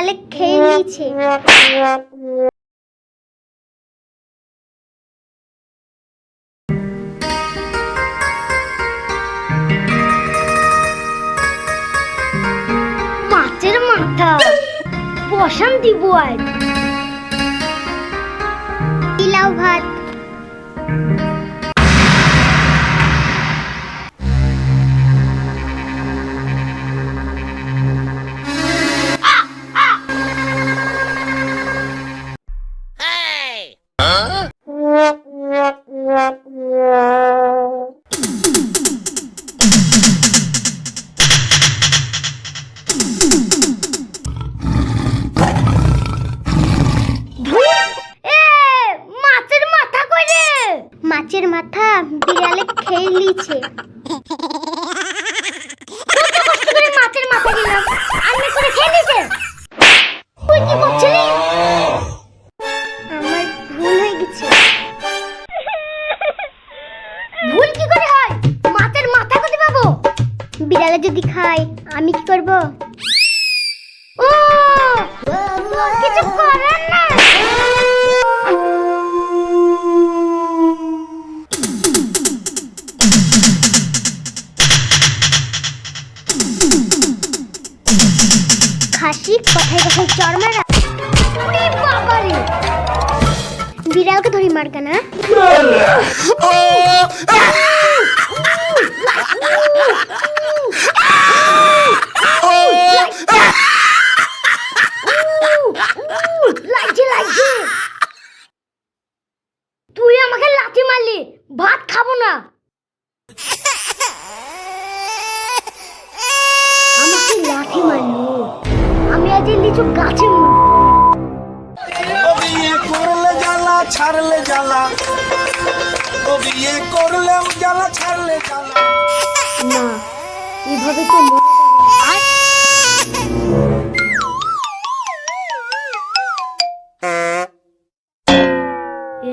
বিড়ালে খেয়ে নিয়েছে। মাছের মাথা। বসান দিব আজ। ভাত। কত আমার ভুল কি করে হয়? মাছের মাথা কোথায় পাবো? বিড়ালে যদি খায়, আমি কি করব? ও! কিছু করার না। খাসি কথায় কথায় চর মারা। বিড়ালকে ধরি মারকা না লাগছে লাগছে তুই আমাকে লাথি মারলি, ভাত খাব না। আজ গাছে করলে জ্বালা ছাড়লে জ্বালা। ও বিয়ে করলে জ্বালা ছাড়লে জ্বালা। না এভাবে তো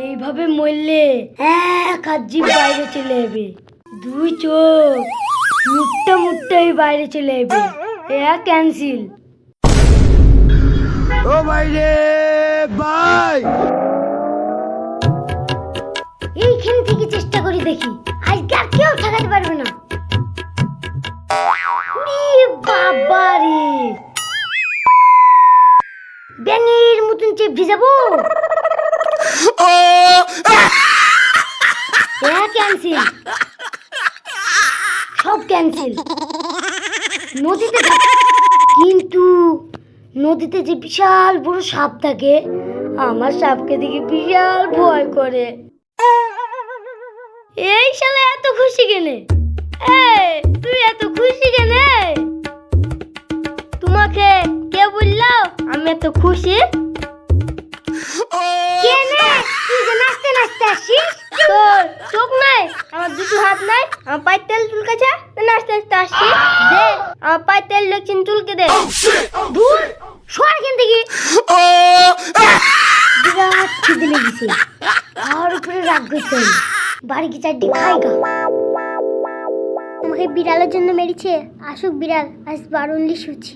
এইভাবে মরলে এক হাত জিভ বাইরে চলে যাবে। দুই চোখ মুখটা মুখটাই বাইরে চলে যাবে। এক ক্যান্সেল ও এইখান থেকে চেষ্টা করে দেখি। আজকে আর কেউ ঠেকাতে পারবে না। বাবা রে। ব্যাঙের মতন চেপ ভিজাবো। ক্যান্সেল সব ক্যান্সেল নদীতে কিন্তু নদীতে যে বিশাল বড় সাপ থাকে আমার সাপকে দেখে বিশাল ভয় করে। এই শালা এত খুশি কেনে? এই তুই এত খুশি কেনে? তোমাকে কে বলল আমি এত খুশি? কেনে? তুই যে নাচতে নাচতে আসিস? তোর চোখ নাই? আমার দুটো হাত নাই? আমার পায়ের তেল চুলকাছে? নাচতে নাচতে দে আমার পায়ের তেল লেগছেন চুলকে দে। দূর খিদে লেগেছে আর উপরে রাগ করতে বাড়ি কি চারটি খাই গা? বিড়ালের জন্য মেরেছে। আসুক বিড়াল, আজ বারণলি শুছি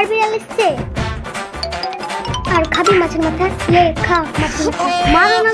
আবার বিড়াল এসছে। আর খাবি মাছের মাথা লে খা মাছের মাথা মারো না